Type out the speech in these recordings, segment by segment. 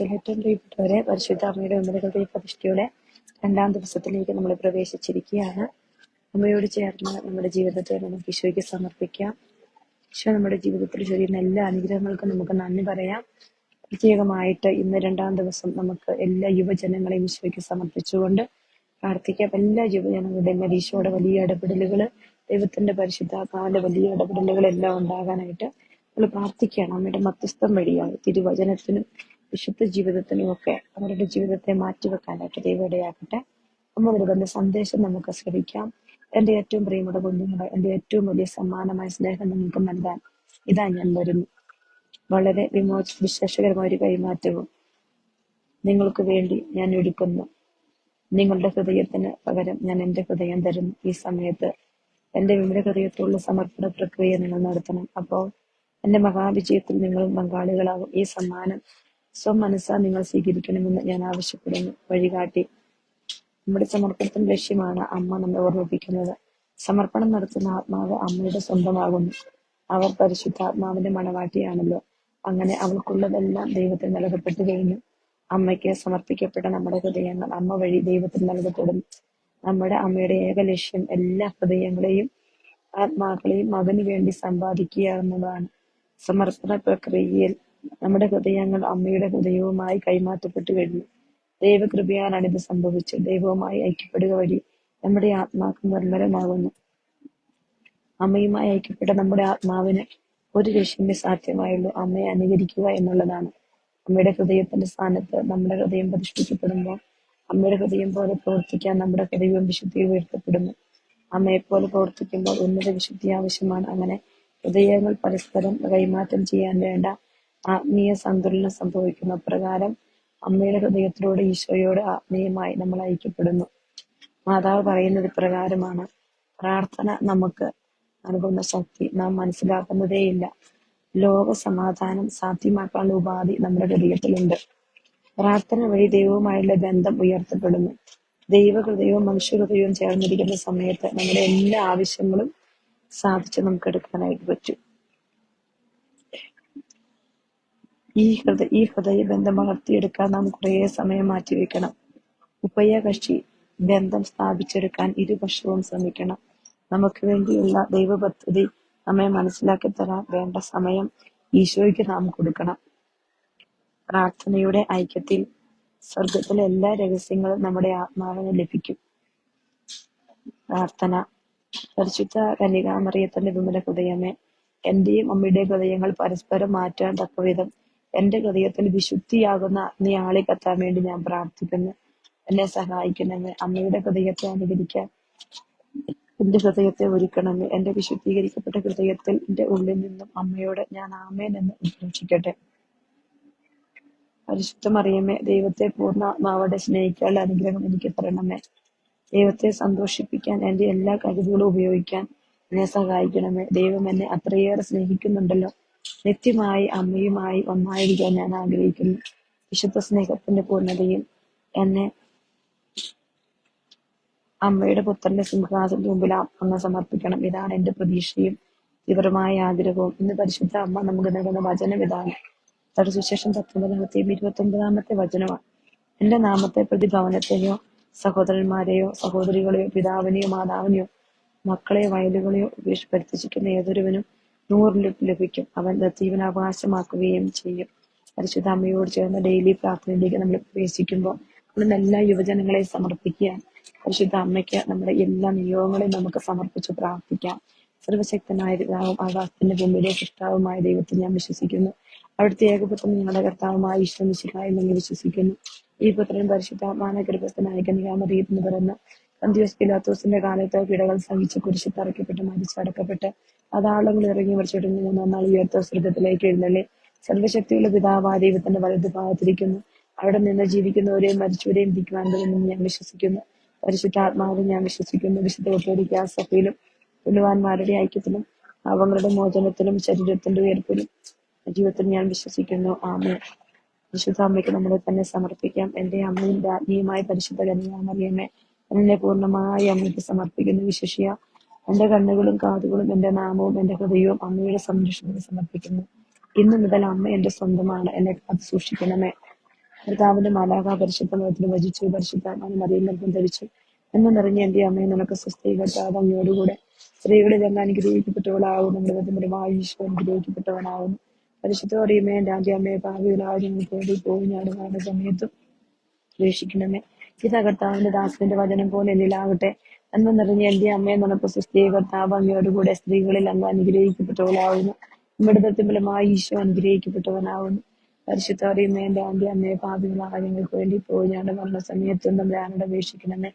ഏറ്റവും പ്രിയപ്പെട്ടവരെ പരിശുദ്ധ അമ്മയുടെ ഉമ്മലുകളുടെ പ്രതിഷ്ഠയുടെ രണ്ടാം ദിവസത്തിലേക്ക് നമ്മൾ പ്രവേശിച്ചിരിക്കുകയാണ്. അമ്മയോട് ചേർന്ന് നമ്മുടെ ജീവിതത്തെ നമുക്ക് ഈശോയ്ക്ക് സമർപ്പിക്കാം. ഈശോ നമ്മുടെ ജീവിതത്തിൽ ചൊരിയുന്ന എല്ലാ അനുഗ്രഹങ്ങൾക്കും നമുക്ക് നന്ദി പറയാം. പ്രത്യേകമായിട്ട് ഇന്ന് രണ്ടാം ദിവസം നമുക്ക് എല്ലാ യുവജനങ്ങളെയും ഈശോയ്ക്ക് സമർപ്പിച്ചുകൊണ്ട് പ്രാർത്ഥിക്കാം. എല്ലാ യുവജനങ്ങളുടെയും മേൽ ഈശോയുടെ വലിയ ഇടപെടലുകൾ ദൈവത്തിന്റെ പരിശുദ്ധാത്മാവിന്റെ വലിയ ഇടപെടലുകൾ എല്ലാം ഉണ്ടാകാനായിട്ട് നമ്മൾ പ്രാർത്ഥിക്കുകയാണ്. അമ്മയുടെ മധ്യസ്ഥം വഴിയായി തിരുവചനത്തിനും വിശുദ്ധ ജീവിതത്തിനും ഒക്കെ അവരുടെ ജീവിതത്തെ മാറ്റിവെക്കാനായിട്ട് ദൈവം ഇടയാക്കട്ടെ. അമ്മ സന്ദേശം നമുക്ക് ശ്രമിക്കാം എന്റെ ഏറ്റവും പ്രിയമുള്ള കുഞ്ഞുങ്ങളെ എന്റെ ഏറ്റവും വലിയ സമ്മാനമായ സ്നേഹം നിങ്ങൾക്ക് നൽകാൻ ഇതാ ഞാൻ വരുന്നു. വളരെ വിമോച വിശേഷകരമായ ഒരു കൈമാറ്റവും നിങ്ങൾക്ക് വേണ്ടി ഞാൻ ഒരുക്കുന്നു. നിങ്ങളുടെ ഹൃദയത്തിന് പകരം ഞാൻ എന്റെ ഹൃദയം തരുന്നു. ഈ സമയത്ത് എന്റെ വിമല ഹൃദയത്തിലുള്ള സമർപ്പണ പ്രക്രിയ നിങ്ങൾ നടത്തണം. അപ്പോൾ എന്റെ മഹാവിജയത്തിൽ നിങ്ങളും പങ്കാളികളാകും ഈ സമ്മാനം സ്വം മനസ്സാ നിങ്ങൾ സ്വീകരിക്കണമെന്ന് ഞാൻ ആവശ്യപ്പെടുന്നു. വഴികാട്ടി. നമ്മുടെ സമർപ്പണത്തിന്റെ ലക്ഷ്യമാണ് അമ്മ നമ്മെ ഓർമ്മിപ്പിക്കുന്നത്. സമർപ്പണം നടത്തുന്ന ആത്മാവ് അമ്മയുടെ സ്വന്തമാകുന്നു. അവർ പരിശുദ്ധാത്മാവിന്റെ മണവാട്ടിയാണല്ലോ. അങ്ങനെ അവൾക്കുള്ളതെല്ലാം ദൈവത്തിന് നൽകപ്പെട്ടു കഴിഞ്ഞു. അമ്മയ്ക്ക് സമർപ്പിക്കപ്പെട്ട നമ്മുടെ ഹൃദയങ്ങൾ അമ്മ വഴി ദൈവത്തിൽ നൽകപ്പെടും നമ്മുടെ അമ്മയുടെ ഏക ലക്ഷ്യം എല്ലാ ഹൃദയങ്ങളെയും ആത്മാക്കളെയും മകന് വേണ്ടി സമ്പാദിക്കുക എന്നതാണ്. സമർപ്പണ പ്രക്രിയയിൽ നമ്മുടെ ഹൃദയങ്ങൾ അമ്മയുടെ ഹൃദയവുമായി കൈമാറ്റപ്പെട്ടു കഴിഞ്ഞു. ദൈവകൃപയാലാണ് ഇത് സംഭവിച്ചത് ദൈവവുമായി ഐക്യപ്പെടുക വഴി നമ്മുടെ ആത്മാക്ക് നിർമ്മലമാകുന്നു. അമ്മയുമായി ഐക്യപ്പെട്ട നമ്മുടെ ആത്മാവിന് ഒരു രക്ഷമേ സാധ്യമായുള്ളൂ. അമ്മയെ അനുകരിക്കുക എന്നുള്ളതാണ്. അമ്മയുടെ ഹൃദയത്തിന്റെ സ്ഥാനത്ത് നമ്മുടെ ഹൃദയം പ്രതിഷ്ഠിക്കപ്പെടുമ്പോൾ അമ്മയുടെ ഹൃദയം പോലെ പ്രവർത്തിക്കാൻ നമ്മുടെ ഹൃദയവും വിശുദ്ധി ഉയർത്തപ്പെടുന്നു. അമ്മയെ പോലെ പ്രവർത്തിക്കുമ്പോൾ ഉന്നത വിശുദ്ധി ആവശ്യമാണ്. അങ്ങനെ ഹൃദയങ്ങൾ പരസ്പരം കൈമാറ്റം ചെയ്യാൻ വേണ്ട ആത്മീയ സന്തുലനം സംഭവിക്കുന്ന പ്രകാരം അമ്മയുടെ ഹൃദയത്തിലൂടെ ഈശോയോട് ആത്മീയമായി നമ്മൾ ഐക്യപ്പെടുന്നു. മാതാവ് പറയുന്നത് പ്രകാരമാണ് പ്രാർത്ഥന നമുക്ക് നൽകുന്ന ശക്തി നാം മനസ്സിലാക്കുന്നതേയില്ല. ലോക സമാധാനം സാധ്യമാക്കാനുള്ള ഉപാധി നമ്മുടെ ഹൃദയത്തിലുണ്ട്. പ്രാർത്ഥന വഴി ദൈവവുമായുള്ള ബന്ധം ഉയർത്തപ്പെടുന്നു. ദൈവഹൃദയവും മനുഷ്യഹൃദയവും ചേർന്നിരിക്കുന്ന സമയത്ത് നമ്മുടെ എല്ലാ ആവശ്യങ്ങളും സാധിച്ച് നമുക്ക് എടുക്കാനായിട്ട് പറ്റും. ഈ ഹൃദയ ഈ ഹൃദയ ബന്ധം വളർത്തിയെടുക്കാൻ നാം കുറേ സമയം മാറ്റിവെക്കണം. ഉഭയകക്ഷി ബന്ധം സ്ഥാപിച്ചെടുക്കാൻ ഇരുപക്ഷവും ശ്രമിക്കണം. നമുക്ക് വേണ്ടിയുള്ള ദൈവപദ്ധതി നമ്മെ മനസ്സിലാക്കി തരാൻ വേണ്ട സമയം ഈശോയ്ക്ക് നാം കൊടുക്കണം. പ്രാർത്ഥനയുടെ ഐക്യത്തിൽ സ്വർഗത്തിലെ എല്ലാ രഹസ്യങ്ങളും നമ്മുടെ ആത്മാവിന് ലഭിക്കും. പ്രാർത്ഥന. പരിശുദ്ധ കന്യകാമറിയത്തിന്റെ വിമല ഹൃദയമേ എന്റെയും അമ്മയുടെ ഹൃദയങ്ങൾ പരസ്പരം മാറ്റാൻ തക്കവിധം എന്റെ ഹൃദയത്തിൽ വിശുദ്ധിയാകുന്ന നീ ആളെ കത്താൻ വേണ്ടി ഞാൻ പ്രാർത്ഥിക്കുന്നു. എന്നെ സഹായിക്കണമേ. അമ്മയുടെ ഹൃദയത്തെ അനുകരിക്കാൻ എന്റെ ഹൃദയത്തെ ഒരുക്കണമേ. എന്റെ വിശുദ്ധീകരിക്കപ്പെട്ട ഹൃദയത്തിൽ എന്റെ ഉള്ളിൽ നിന്നും അമ്മയോട് ഞാൻ ആമേൻ എന്ന് ഉദ്ഘോഷിക്കട്ടെ പരിശുദ്ധ മറിയമേ ദൈവത്തെ പൂർണ സ്നേഹിക്കാനുള്ള അനുഗ്രഹം എനിക്ക് തരണമേ. ദൈവത്തെ സന്തോഷിപ്പിക്കാൻ എന്റെ എല്ലാ കഴിവുകളും ഉപയോഗിക്കാൻ എന്നെ സഹായിക്കണമേ. ദൈവം എന്നെ അത്രയേറെ സ്നേഹിക്കുന്നുണ്ടല്ലോ. നിത്യമായി അമ്മയുമായി ഒന്നായിരിക്കാൻ ഞാൻ ആഗ്രഹിക്കുന്നു. വിശുദ്ധ സ്നേഹത്തിന്റെ പൂർണതയും എന്നെ അമ്മയുടെ പുത്രന്റെ സിംഹാസനത്തിന് മുമ്പിൽ ആത്മ സമർപ്പിക്കണം. ഇതാണ് എന്റെ പ്രതീക്ഷയും തീവ്രമായ ആഗ്രഹവും. ഇന്ന് പരിശുദ്ധ അമ്മ നമുക്ക് നൽകുന്ന വചനം ഇതാണ്. തടസ്സുശേഷം സുശേഷം പത്തൊമ്പതാമത്തെയും ഇരുപത്തി ഒമ്പതാമത്തെ വചനമാണ്. എന്റെ നാമത്തെ പ്രതി ഭവനത്തെയോ സഹോദരന്മാരെയോ സഹോദരികളെയോ പിതാവിനെയോ മാതാവിനെയോ മക്കളെയോ വയലുകളെയോ ഉപേക്ഷപ്പെടുത്തിച്ചിരിക്കുന്ന ഏതൊരുവനും നൂറിലിട്ട് ലഭിക്കും. അവൻ ജീവൻ അവകാശമാക്കുകയും ചെയ്യും. പരിശുദ്ധ അമ്മയോട് ചേർന്ന് ഡെയിലി പ്രാർത്ഥനയിലേക്ക് നമ്മൾ പ്രവേശിക്കുമ്പോൾ നമ്മൾ എല്ലാ യുവജനങ്ങളെ സമർപ്പിക്കുക പരിശുദ്ധ അമ്മയ്ക്ക് നമ്മുടെ എല്ലാ നിയോഗങ്ങളെയും നമുക്ക് സമർപ്പിച്ച് പ്രാർത്ഥിക്കാം. സർവശക്തനായ പിതാവും ആകാശത്തിന്റെ ഭൂമിയിലെ സൃഷ്ടാവുമായ ദൈവത്തിൽ ഞാൻ വിശ്വസിക്കുന്നു. അവിടുത്തെ ഏകപുത്രം നിങ്ങളുടെ കർത്താവുമായി ഈശ്വമിശിക്കായി നിങ്ങൾ വിശ്വസിക്കുന്നു. ഈ പുത്രൻ പരിശുദ്ധാത്മാന ഗർഭസ്ഥനായ കനികാമറിയെന്ന് പറയുന്ന അന്ത്യോസ് പിലാത്തോസിന്റെ കാലത്ത് പിടകൾ സഹിച്ച് കുരിശി തറയ്ക്കപ്പെട്ട് മരിച്ചടക്കപ്പെട്ട് അതാളങ്ങൾ ഇറങ്ങി മരിച്ചിട്ട് മൂന്നാം നാൾ ഉയർത്ത സ്വർഗത്തിലേക്ക് എഴുന്നള്ളി. സർവശക്തിയുള്ള ആ ദൈവത്തിന്റെ വലത് ഭാഗത്തിരിക്കുന്നു അവിടെ നിന്ന് ജീവിക്കുന്നവരെയും മരിച്ചവരെയും വിധിക്കുവാൻ ഞാൻ വിശ്വസിക്കുന്നു. പരിശുദ്ധാത്മാവിൽ ഞാൻ വിശ്വസിക്കുന്നു. വിശുദ്ധ ഒട്ടോടിക്ക സഭയിലും പുലുവാന്മാരുടെ ഐക്യത്തിലും അവങ്ങളുടെ മോചനത്തിലും ശരീരത്തിന്റെ ഉയർപ്പിലും ജീവിതത്തിൽ ഞാൻ വിശ്വസിക്കുന്നു. ആമേ വിശുദ്ധ അമ്മയ്ക്ക് നമ്മളെ തന്നെ സമർപ്പിക്കാം. എന്റെ അമ്മയും രാജ്ഞിയുമായ പരിശുദ്ധ കന്യാമറിയമ്മേ എന്നെ പൂർണമായി അമ്മയ്ക്ക് സമർപ്പിക്കുന്നു വിശേഷിയ എന്റെ കണ്ണുകളും കാതുകളും എന്റെ നാമവും എന്റെ ഹൃദയവും അമ്മയുടെ സംരക്ഷണത്തിന് സമർപ്പിക്കുന്നു. ഇന്നു മുതൽ അമ്മ എന്റെ സ്വന്തമാണ്. എന്നെ അത് സൂക്ഷിക്കണമേ. കർത്താവിന്റെ മാലാക പരിശുദ്ധ മുഖത്തിന് വചിച്ചു പരിശുദ്ധാത്മാവിനെ മറിയം നൽകും ധരിച്ചു. എന്ന് നിറഞ്ഞ എന്റെ അമ്മയെ നിനക്ക് സ്വസ്തി കർത്താവ് അങ്ങയോടുകൂടെ. സ്ത്രീകളിൽ അങ്ങ് അനുഗ്രഹിക്കപ്പെട്ടവളാകുന്നു മൃഗത്തിനുമായ ഈശോ അനുഗ്രഹിക്കപ്പെട്ടവനാകുന്നു പരിശുദ്ധ അറിയുമേ എന്റെ ആദ്യ അമ്മയെ ഭാവിയിലായ ഞങ്ങൾ തേടി പോയി ഞാൻ സമയത്തും ഉപേക്ഷിക്കണമേ ഇതാ കർത്താവിന്റെ ദാസന്റെ വചനം പോലെ എന്നിലാകട്ടെ എന്ന് നിറഞ്ഞ എന്റെ അമ്മയെ നിനക്ക് സുസ്ഥിയ കർത്താവ് അങ്ങയോടുകൂടെ സ്ത്രീകളിൽ അങ്ങ് അനുഗ്രഹിക്കപ്പെട്ടവളാവുന്നു ഇവിടുത്തെ ഫലമായി ഈശോ അനുഗ്രഹിക്കപ്പെട്ടവനാവുന്നു. പരിശുദ്ധ അറിയുന്ന എന്റെ ആന്റെ അമ്മയെ പാപികളായ ഞങ്ങൾക്ക് വേണ്ടി പോയി ഞങ്ങളുടെ മരണസമയത്തും നമ്മുടെ ആനോട് അപേക്ഷിക്കണമേ.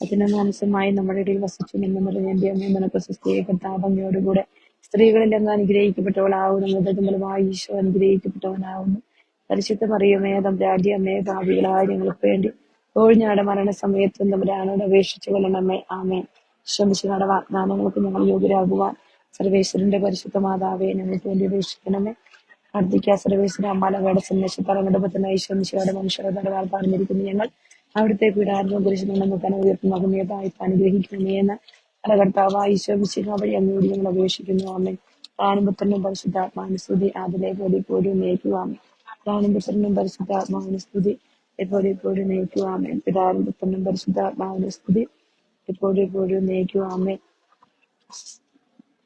അതിന് മനസ്സുമായി നമ്മുടെ ഇടയിൽ വസിച്ചു എന്ന് പറഞ്ഞ എന്റെ അമ്മയെ നിനക്ക് സുസ്ഥിയ കർത്താവ് അങ്ങയോടുകൂടെ സ്ത്രീകളിൽ അങ്ങ് അനുഗ്രഹിക്കപ്പെട്ടവളാവുന്നു. മൃതത്തിൻ ഫലമായി ഈശോ അനുഗ്രഹിക്കപ്പെട്ടവനാവുന്നു. പരിശുദ്ധ നമ്മുടെ തമ്പുരാന്റെ അമ്മയെ പാപികളായ ഞങ്ങൾക്ക് വേണ്ടി ഒഴിഞ്ഞാടെ മരണസമയത്തും തമ്പുരാനോട് അപേക്ഷിച്ചു കൊല്ലണമേ ആമേ ശ്രമിച്ചുകളുടെ വാഗ്ദാനങ്ങൾക്ക് ഞങ്ങൾ യോഗ്യരാകുവാൻ സർവേശ്വരന്റെ പരിശുദ്ധ മാതാവെ ഞങ്ങൾക്ക് വേണ്ടി അപേക്ഷിക്കണമേ. പ്രാർത്ഥിക്കുക സർവേശ്വര അമ്മാലങ്ങളുടെ സന്ദേശത്താറങ്ങളുടെ പത്തുന്ന മനുഷ്യരുടെ മനുഷ്യരുടെ പറഞ്ഞിരിക്കുന്നു ഞങ്ങൾ. അവിടുത്തെ പീഡാരവും കുറിച്ച് നമുക്ക് മകമേതായി അനുഗ്രഹിക്കണമേ എന്ന് കർത്താവ് ശ്രമിച്ചിരുന്ന വഴി അങ്ങോട്ട് ഞങ്ങൾ അപേക്ഷിക്കുന്നു ആമേ താനും പരിശുദ്ധാത്മാനുസ്തുതി അതിലേക്ക് ഓടി അതിലെ പോലെ പോലും നയിക്കുവാമേ എപ്പോഴും എപ്പോഴും നയിക്കുവാമേ പിതാവിന്റെ പുത്രനും പരിശുദ്ധാത്മാവിന് സ്തുതി. എപ്പോഴും എപ്പോഴും നയിക്കുവാമേ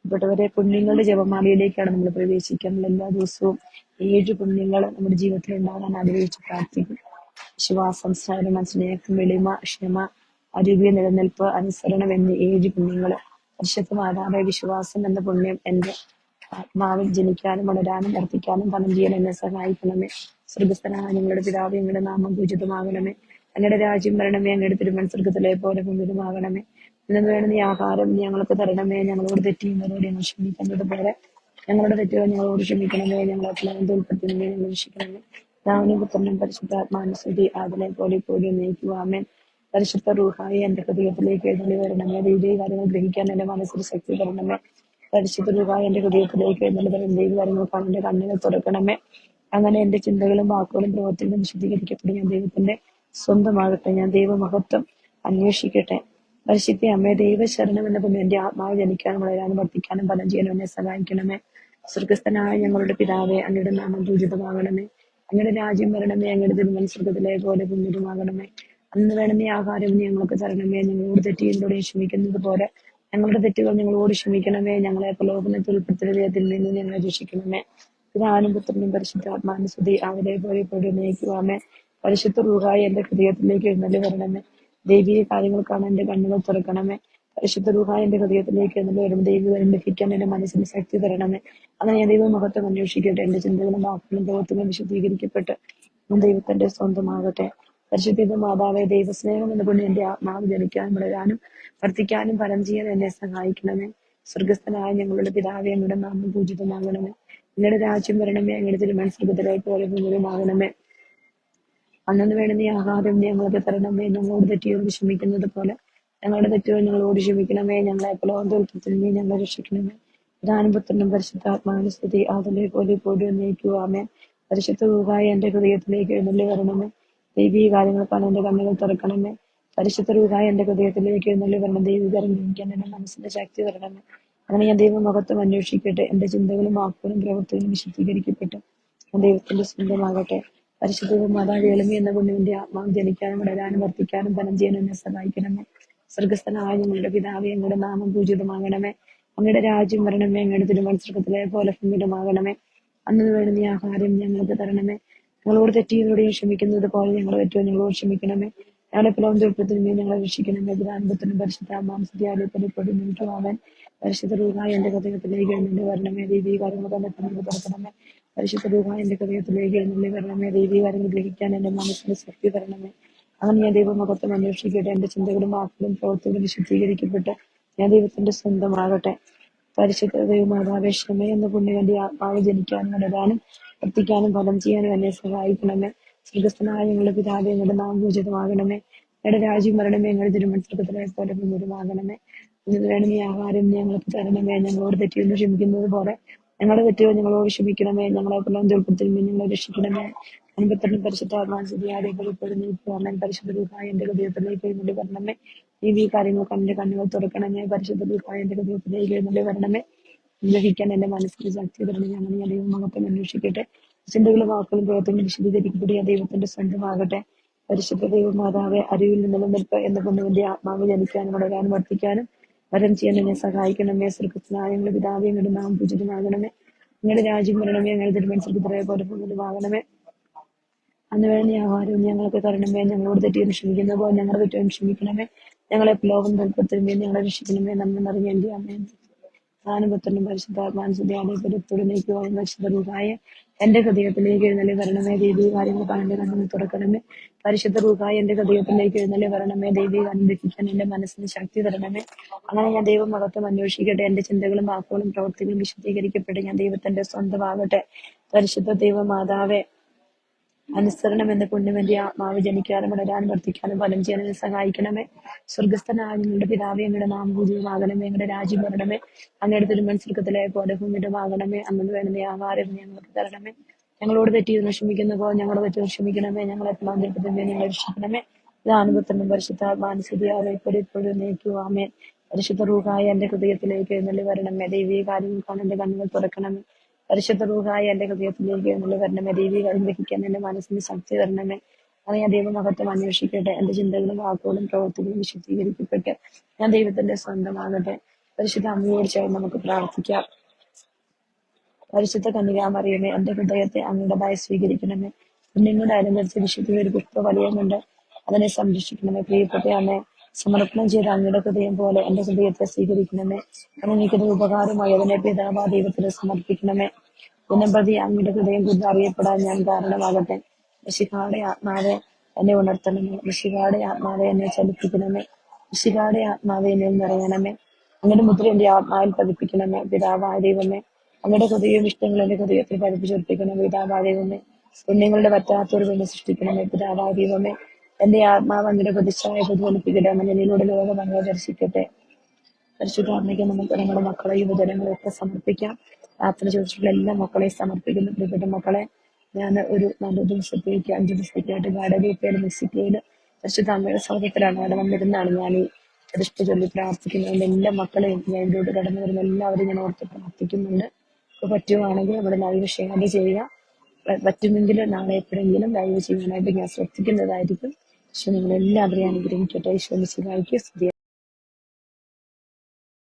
പെട്ടവരെ പുണ്യങ്ങളുടെ ജപമാലയിലേക്കാണ് നമ്മൾ പ്രവേശിക്കുന്നത് എല്ലാ ദിവസവും ഏഴ് പുണ്യങ്ങൾ നമ്മുടെ ജീവിതത്തിൽ ഉണ്ടാകാൻ ആഗ്രഹിച്ച് പ്രാർത്ഥിക്കും. വിശ്വാസം സ്മരണ സ്നേഹം വെളിമ ക്ഷമ അരുവിയ നിലനിൽപ്പ് അനുസരണം എന്നീ ഏഴ് പുണ്യങ്ങൾ പരിശുദ്ധ മാതാവെ വിശ്വാസം എന്ന പുണ്യം എന്റെ ആത്മാവിൽ ജനിക്കാനും വളരാനും വർദ്ധിക്കാനും പണം ചെയ്യാൻ എന്നെ സഹായിക്കണമേ. സ്വർഗസ്ഥനായ നിങ്ങളുടെ പിതാവ് ഞങ്ങളുടെ നാമം പൂജിതമാകണമേ. അങ്ങയുടെ രാജ്യം വരണമേ അങ്ങയുടെ തിരുമൺ സ്വർഗത്തിലെ പോലെ പൂജിതമാകണമേ. ഇന്ന് വേണം നീ ആഹാരം ഞങ്ങൾക്ക് തരണമേ ഞങ്ങളോട് തെറ്റിയുന്നവരോട് ഞങ്ങൾ ക്ഷമിക്കുന്നത് പോലെ. ഞങ്ങളുടെ തെറ്റുകൾ ഞങ്ങളോട് ക്ഷമിക്കണമേ ഞങ്ങളെ പ്ലാൻ ഉൾപ്പെടുത്തുന്നേ ഞങ്ങൾ രക്ഷിക്കണമേ. രാവനും പുത്രനും പരിശുദ്ധാത്മാനുസൃതി ആദിനെ പോലെ പോലും നയിക്കുവാമേൻ പരിശുദ്ധ റൂഹായി എന്റെ ഹൃദയത്തിലേക്ക് എഴുന്നള്ളി വരണമേ ദൈവീയ കാര്യങ്ങൾ ഗ്രഹിക്കാൻ എന്റെ മനസ്സിൽ ശക്തി തരണമേ. പരിശുദ്ധ റൂഹായി എന്റെ ഹൃദയത്തിലേക്ക് എഴുന്നള്ളി വരണം ദൈവ കാര്യങ്ങൾ കണ്ണിനെ തുറക്കണമേ. അങ്ങനെ എന്റെ ചിന്തകളും വാക്കുകളും പ്രവർത്തികളും വിശദീകരിക്കപ്പെടും. ഞാൻ ദൈവത്തിന്റെ സ്വന്തമാകട്ടെ ഞാൻ ദൈവമഹത്വം അന്വേഷിക്കട്ടെ. പരിശുദ്ധ അമ്മയെ ദൈവശരണം എന്ന പുണ്യം എന്റെ ആത്മാവ് ജനിക്കാനും വളരാനും വർദ്ധിക്കാനും ഫലം ചെയ്യാനും എന്നെ സഹായിക്കണമേ. സ്വർഗസ്ഥനായ ഞങ്ങളുടെ പിതാവെ അങ്ങയുടെ നാമം പൂജിതമാകണമേ. അങ്ങയുടെ രാജ്യം വരണമേ. അങ്ങയുടെ തിരുമൻ സ്വർഗത്തിലെ പോലെ പുണ്യമാകണമേ അന്ന് വേണമേ ആഹാരം ഞങ്ങൾക്ക് തരണമേ. ഞങ്ങളോട് തെറ്റിയതിലൂടെ ക്ഷമിക്കുന്നത് പോലെ ഞങ്ങളുടെ തെറ്റുകൾ ഞങ്ങളോട് ക്ഷമിക്കണമേ. ഞങ്ങളെ പ്രലോഭനത്തിൽ ഉൾപ്പെടുത്തരുതേതിൽ നിന്ന് ഞങ്ങളെ രക്ഷിക്കണമേ. പിതാവിനും പുത്രനും പരിശുദ്ധാത്മാവിനും സ്തുതി. അവരെ പോലെ പോലെ നയിക്കുവാമേ പരിശുദ്ധ റൂഹായി എന്റെ ഹൃദയത്തിലേക്ക് എഴുന്നള്ളി വരണമേ. ദൈവീയ കാര്യങ്ങൾ കാണാൻ എന്റെ കണ്ണുകൾ തുറക്കണമേ. പരിശുദ്ധ റൂഹായി എന്റെ ഹൃദയത്തിലേക്ക് എഴുന്നള്ളി വരും ദൈവം ലഭിക്കാൻ എന്റെ മനസ്സിന് ശക്തി തരണമേ. അങ്ങനെ ഞാൻ മുഖത്തെ അന്വേഷിക്കട്ടെ. എന്റെ ചിന്തകളും വാക്കുകളും ദൈവത്തിനും വിശദീകരിക്കപ്പെട്ട് ദൈവത്തിന്റെ സ്വന്തമാകട്ടെ. പരിശുദ്ധ മാതാവെ ദൈവസ്നേഹം എന്നുകൊണ്ട് എന്റെ ആത്മാവ് ജനിക്കാനും വളരാനും വർദ്ധിക്കാനും ഫലം ചെയ്യാൻ എന്നെ സഹായിക്കണമേ. സ്വർഗസ്ഥനായ ഞങ്ങളുടെ പിതാവെ ഞങ്ങളുടെ നാമം പൂജിതമാകണമേ. നിങ്ങളുടെ രാജ്യം വരണമേ ഞങ്ങളുടെ തിരുമൺ സ്വർഗത്തിലേക്ക് പോലെ ഭൂമിയിലുമാകണമേ അന്നു വേണം നീ ആഹാരം ഞങ്ങളൊക്കെ തരണമേ ഞങ്ങളോട് തെറ്റിയോട് ക്ഷമിക്കുന്നത് പോലെ. ഞങ്ങളുടെ തെറ്റുകൾ ഞങ്ങളോട് ക്ഷമിക്കണമേ ഞങ്ങളെ പ്രലോഭത്തിൽ നീ ഞങ്ങളെ രക്ഷിക്കണമേ. പ്രധാനം പുത്രനും പരിശുദ്ധാത്മാവിന്റെ സ്ഥിതി അതിലെ പോലെ പോലും നയിക്കുവാമേ പരിശുദ്ധ രൂപായി എന്റെ ഹൃദയത്തിലേക്ക് എഴുന്നള്ളി വരണമേ. ദൈവീ കാര്യങ്ങൾക്കാണ് എന്റെ കണ്ണുകൾ തുറക്കണമേ. പരിശുദ്ധ രൂപായി എന്റെ ഹൃദയത്തിലേക്ക് എഴുന്നള്ളി വരണം ദൈവീകരം ലഭിക്കാൻ എന്റെ മനസ്സിന്റെ ശക്തി തരണമേ അങ്ങനെ ഞാൻ ദൈവമഹത്വം അന്വേഷിക്കട്ടെ. എന്റെ ചിന്തകളും വാക്കുകളും പ്രവൃത്തികളും വിശുദ്ധീകരിക്കപ്പെട്ടു ഞാൻ ദൈവത്തിന്റെ സ്വന്തമാകട്ടെ. പരിശുദ്ധ മാതാവ് എളിമ എന്ന പുണ്യവിന്റെ ആത്മാവ് ജനിക്കാനും വളരാനും വർദ്ധിക്കാനും ധനം ചെയ്യാനും എന്നെ സഹായിക്കണമേ. സ്വർഗസ്ഥനായ ഞങ്ങളുടെ പിതാവെ ഞങ്ങളുടെ നാമം പൂജിതമാകണമേ. അങ്ങയുടെ രാജ്യം വരണമേ അങ്ങയുടെ തിരുമത്സരത്തിലെ പോലെ ഭൂമിതമാകണമേ അന്ന് വേണ്ട നീ ആഹാരം ഞങ്ങൾക്ക് തരണമേ. ഞങ്ങളോട് തെറ്റിയവരോടെയും ക്ഷമിക്കുന്നത് പോലെ ഞങ്ങൾ പറ്റുമോ ഞങ്ങളോട് ക്ഷമിക്കണമേ. ഞങ്ങളെ പിളവം തൊഴുപ്പത്തിന് ഞങ്ങളെ രക്ഷിക്കണമേ പിതാനുഭവത്തിനും പരിശുദ്ധ മാംസത്യാലയ പലപ്പോഴും അവൻ പരിശുദ്ധ രൂപ എന്റെ ഹൃദയത്തിലേക്ക് എഴുന്നള്ളി വരണമേ. ദേവി കാര്യങ്ങൾ തുറക്കണമേ. പരിശുദ്ധ രൂപ എന്റെ വരണമേ. ദേവി കാര്യങ്ങൾ ഗ്രഹിക്കാൻ എന്റെ മനസ്സിന് ശക്തി തരണമേ. അങ്ങനെ ഞാൻ ദൈവമുഖത്തും അന്വേഷിക്കട്ടെ. എന്റെ ചിന്തകളും വാക്കുകളും പ്രവൃത്തികളും വിശുദ്ധീകരിക്കപ്പെട്ട് ഞാൻ ദൈവത്തിന്റെ സ്വന്തമാകട്ടെ. പരിശുദ്ധ ദൈവമാതാവേ ക്ഷമ എന്ന പുണ്യവന്റെ ആത്മാവ് ജനിക്കാനും നടരാനും വർത്തിക്കാനും ഫലം ചെയ്യാനും എന്നെ സഹായിക്കണമേ. സ്വർഗസ്ഥനായ ഞങ്ങളുടെ പിതാവേ ഞങ്ങളുടെ നാം പൂജിതമാകണമേ ഞങ്ങളുടെ രാജ്യം വരണമേ ഞങ്ങളുടെ തിരുമണത്തിലെ പോലെ ഇന്ന് വേണമേ ആഹാരം ഞങ്ങൾക്ക് തരണമേ. ഞങ്ങളോട് തെറ്റിയൊന്ന് ക്ഷമിക്കുന്നത് പോലെ ഞങ്ങളുടെ തെറ്റുകൾ ഞങ്ങളോട് ക്ഷമിക്കണമേ. ഞങ്ങളെ കൊല്ലം ഉൾപ്പെടുത്തി ഞങ്ങളെ രക്ഷിക്കണമേ. അൻപത്തെട്ട് പരിശുദ്ധാത്മാസിയാതെ പരിപ്പെടുന്ന പരിശുദ്ധ രൂപായ എന്റെ ഹൃദയത്തിലേക്ക് എഴുന്നള്ളി വരണമേ. ഈ ഈ കാര്യങ്ങൾ എന്റെ കണ്ണുകൾ തുറക്കണമേ. പരിശുദ്ധ രൂപായ എന്റെ ഹൃദയത്തിലേക്ക് എഴുന്നള്ളി വരണമേ. ഗ്രഹിക്കാൻ എന്റെ മനസ്സിന് ശക്തി തരണം ഞങ്ങൾ ഞാൻ ദൈവമഹത്വം അന്വേഷിക്കട്ടെ. ചിന്തകളും വാക്കുകളും പ്രവർത്തനങ്ങളും വിശദീകരിക്കപ്പെടുക ദൈവത്തിന്റെ സ്വന്തമാകട്ടെ പരിശുദ്ധ ദൈവമാതാവെ അറിവിൽ നിലനിൽപ്പ് എന്ന പൊന്നുവിന്റെ ആത്മാവ് ജനിക്കാനും വളരാനും വർദ്ധിക്കാനും വരം ചെയ്യാൻ എന്നെ സഹായിക്കണമേ സ്വർഗത്തിനായ ഞങ്ങളുടെ പിതാവേ ഞങ്ങളുടെ നാം പൂജിതമാകണമേ. ഞങ്ങളുടെ രാജ്യം വരണമേ ഞങ്ങളുടെ തിരുമനസ്സുറേ പോലെ പൂജിതമാകണമേ അന്ന് വേണ്ട ആഹാരവും ഞങ്ങൾക്ക് തരണമേ. ഞങ്ങളോട് തെറ്റിയും ക്ഷമിക്കുന്ന പോലെ ഞങ്ങളുടെ തെറ്റും ക്ഷമിക്കണമേ. ഞങ്ങളെ ലോകം തൽപ്പത്തിനുമേ ഞങ്ങളെ രക്ഷിക്കണമേ. നമ്മൾ നിറഞ്ഞേണ്ടി അമ്മേ. സ്ഥാനപത്രനും പരിശുദ്ധാത്മാനുസൃതിയാണെപ്പോഴും പരിശുദ്ധ എന്റെ ഹൃദയത്തിലേക്ക് എഴുന്നള്ളി വരണമേ ദേവി. കാര്യങ്ങൾ കാണേണ്ട കണ്ണിന് തുറക്കണമേ. പരിശുദ്ധ റൂഹായ എന്റെ ഹൃദയത്തിലേക്ക് എഴുന്നള്ളി വരണമേ ദേവി. അനുഭവിക്കാൻ എന്റെ മനസ്സിന് ശക്തി തരണമേ. അങ്ങനെ ഞാൻ ദൈവം മഹത്വം അന്വേഷിക്കട്ടെ. എന്റെ ചിന്തകളും വാക്കുകളും പ്രവർത്തികളും വിശദീകരിക്കപ്പെട്ടെ ഞാൻ ദൈവത്തിന്റെ സ്വന്തമാകട്ടെ. പരിശുദ്ധ ദൈവമാതാവേ അനുസരണം എന്ന പുണ്യവന്റെ ആത്മാവ് ജനിക്കാനും വളരാനും വർദ്ധിക്കാനും ഫലം ചെയ്യാനും സഹായിക്കണമേ. സ്വർഗസ്ഥനായ നിങ്ങളുടെ പിതാവ് ഞങ്ങളുടെ നാം പൂജ്യമാകണമേ ഞങ്ങളുടെ രാജ്യം വരണമേ. അങ്ങയുടെ തിരുമൻ സ്വർഗത്തിലെ പോലെ ഭൂമിയുടമാകണമേ അന്നു വേണ്ടുന്ന ആഹാരം ഞങ്ങൾക്ക് തരണമേ. ഞങ്ങളോട് തെറ്റി ക്ഷമിക്കുന്ന പോലെ ഞങ്ങളെ തെറ്റി ക്ഷമിക്കണമേ. ഞങ്ങളെ പിള്ളാന്തിരിപ്പതിന്മേ ഞങ്ങളെ രക്ഷിക്കണമേ. ഇതാനുഭവത്തിനും പരിശുദ്ധാത്മാനുസൃതിയാതെ ഇപ്പോഴും ഇപ്പോഴും നയിക്കുവാമേ പരിശുദ്ധ റൂഹായ എന്റെ ഹൃദയത്തിലേക്ക് എഴുന്നള്ളി വരണമേ. ദൈവീക കാര്യങ്ങൾക്കാണ് എന്റെ കണ്ണുകൾ തുറക്കണമേ. പരിശുദ്ധ റൂഹായ എന്റെ ഹൃദയത്തിലേക്ക് എഴുന്നള്ളി വരണമേ. ദൈവിക അനുഗ്രഹിക്കാൻ എന്റെ മനസ്സിന് ശക്തി തരണമേ. അങ്ങനെ ഞാൻ ദൈവമഹത്വം അന്വേഷിക്കട്ടെ. എന്റെ ചിന്തകളും വാക്കുകളും പ്രവർത്തികളും വിശുദ്ധീകരിക്കപ്പെട്ട് ഞാൻ ദൈവത്തിന്റെ സ്വന്തമാകട്ടെ. പരിശുദ്ധ അമ്മയോട് ചേർന്ന് നമുക്ക് പ്രാർത്ഥിക്കാം. പരിശുദ്ധ കന്യകാമറിയമേ എന്റെ ഹൃദയത്തെ അങ്ങയുടേതായി സ്വീകരിക്കണമേ. പുണ്യങ്ങളുടെ അനുസരിച്ച് വിശുദ്ധ ഒരു പുഷ്പ വലയം കൊണ്ട് അതിനെ സംരക്ഷിക്കണമേ. പ്രിയപ്പെട്ട അമ്മേ സമർപ്പണം ചെയ്ത അങ്ങയുടെ ഹൃദയം പോലെ എന്റെ ഹൃദയത്തെ സ്വീകരിക്കണമേ. അങ്ങനെ എനിക്കത് ഉപകാരമായി അതിനെ പിതാവാ ദൈവത്തിന് സമർപ്പിക്കണമേ. ദിനം പ്രതി അങ്ങയുടെ ഹൃദയം കുറിച്ച് അറിയപ്പെടാൻ ഞാൻ കാരണമാകട്ടെ. ഋഷികാടെ ആത്മാവെ എന്നെ ഉണർത്തണമേ. ഋഷികാടെ ആത്മാവെ എന്നെ ചലിപ്പിക്കണമേ. ഋഷികാടെ ആത്മാവെ എന്നെ നിറയണമേ. അങ്ങയുടെ മുദ്ര എന്റെ ആത്മാവിൽ പതിപ്പിക്കണമേ. പിതാവായ ദൈവമേ അങ്ങയുടെ ഹൃദയവും ഇഷ്ടങ്ങൾ എന്റെ ഹൃദയത്തിൽ പതിപ്പിച്ചുറപ്പിക്കണമേ പിതാവായ ദൈവമേ പുണ്യങ്ങളുടെ പറ്റാത്തൊരു വേണ്ടി സൃഷ്ടിക്കണമേ. പിതാവായ ദൈവമേ എന്റെ ആത്മാവ് അങ്ങനെ പ്രതിഷ്ഠായ പ്രതിഫലിപ്പിക്കട്ടെ എന്നിലൂടെ ലോകം അങ്ങനെ ദർശിക്കട്ടെ. പരിശുദ്ധാത്മയ്ക്ക് നമുക്ക് നമ്മുടെ മക്കളെ യുവജനങ്ങളെ ഒക്കെ സമർപ്പിക്കാം. പ്രാർത്ഥന ചോദിച്ചിട്ടുള്ള എല്ലാ മക്കളെയും സമർപ്പിക്കുന്നു. പ്രിയപ്പെട്ട മക്കളെ ഞാൻ ഒരു നാല് ദിവസത്തേക്ക് അഞ്ച് ദിവസത്തേക്കായിട്ട് ഗാഡഗീപ്പയിൽ മെക്സിക്കോയിൽ പരിശുദ്ധ അമ്മയുടെ സൗഹൃദത്തിലാണ് അവിടെ വന്നിരുന്നാണ് ഞാൻ ഈ പ്രതിഷ്ഠ ചൊല്ലി പ്രാർത്ഥിക്കുന്നത്. എല്ലാ മക്കളെയും ഞാൻ ഇതിലൂടെ കടന്നു വരുന്ന എല്ലാവരും ഞാൻ ഓർത്ത് പ്രാർത്ഥിക്കുന്നുണ്ട്. അപ്പോൾ പറ്റുവാണെങ്കിൽ നമ്മുടെ ലൈവ് ഷെയർ ചെയ്യുക. പറ്റുമെങ്കിൽ നാളെ എപ്പോഴെങ്കിലും ലൈവ് ചെയ്യാനായിട്ട് ഞാൻ ശ്രദ്ധിക്കുന്നതായിരിക്കും. പക്ഷെ നിങ്ങളെല്ലാവരെയും അനുഗ്രഹിക്കട്ടെ. ഈശോ മിശിഹായിക്ക് സ്തുതി.